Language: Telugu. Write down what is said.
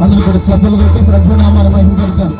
అందరూ కూడా చెప్పలు కొట్టి ప్రభునామాన్ని మహింపడతారు